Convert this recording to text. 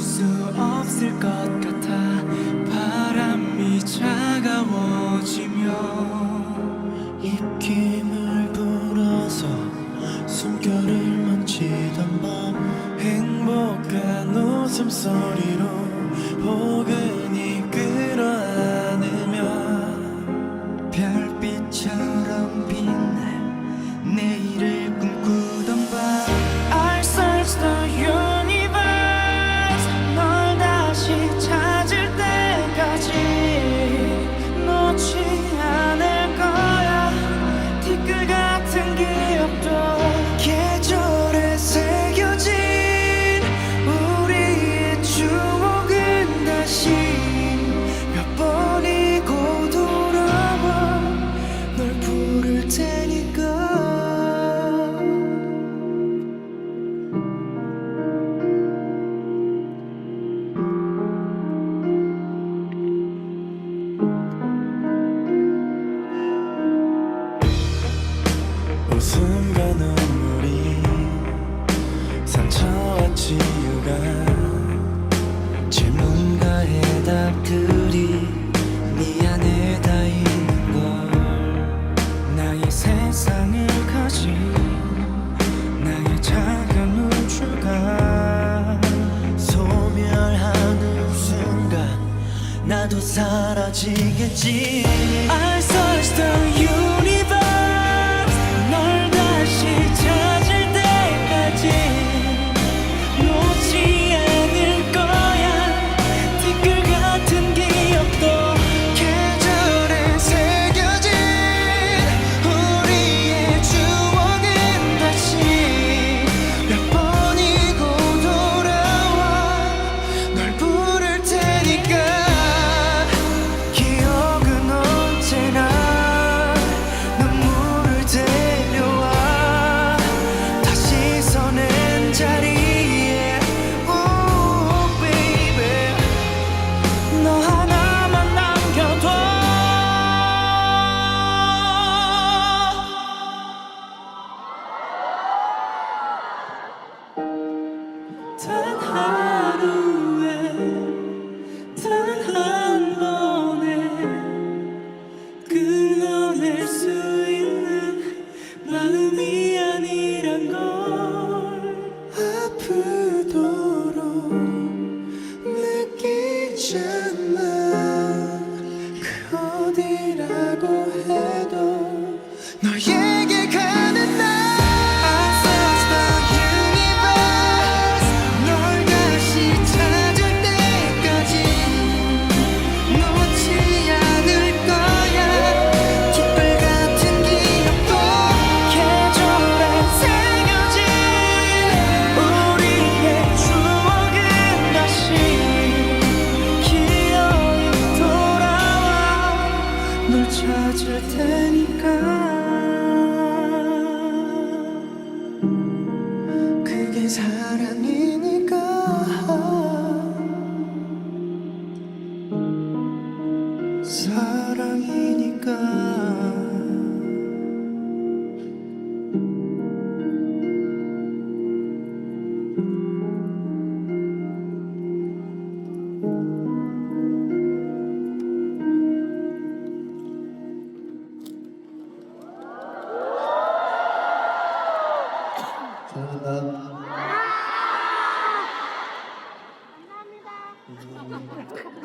수 없을 것 같아. 바람이 차가워지며 입김을 질문과 해답들이 네 안에 다 있는 나의 세상을 가진 나의 작은 우주가 소멸하는 순간 나도 사라지겠지. I search the universe. Follow me. 사랑이니까. 사랑이니까. 사랑한다 Thank you.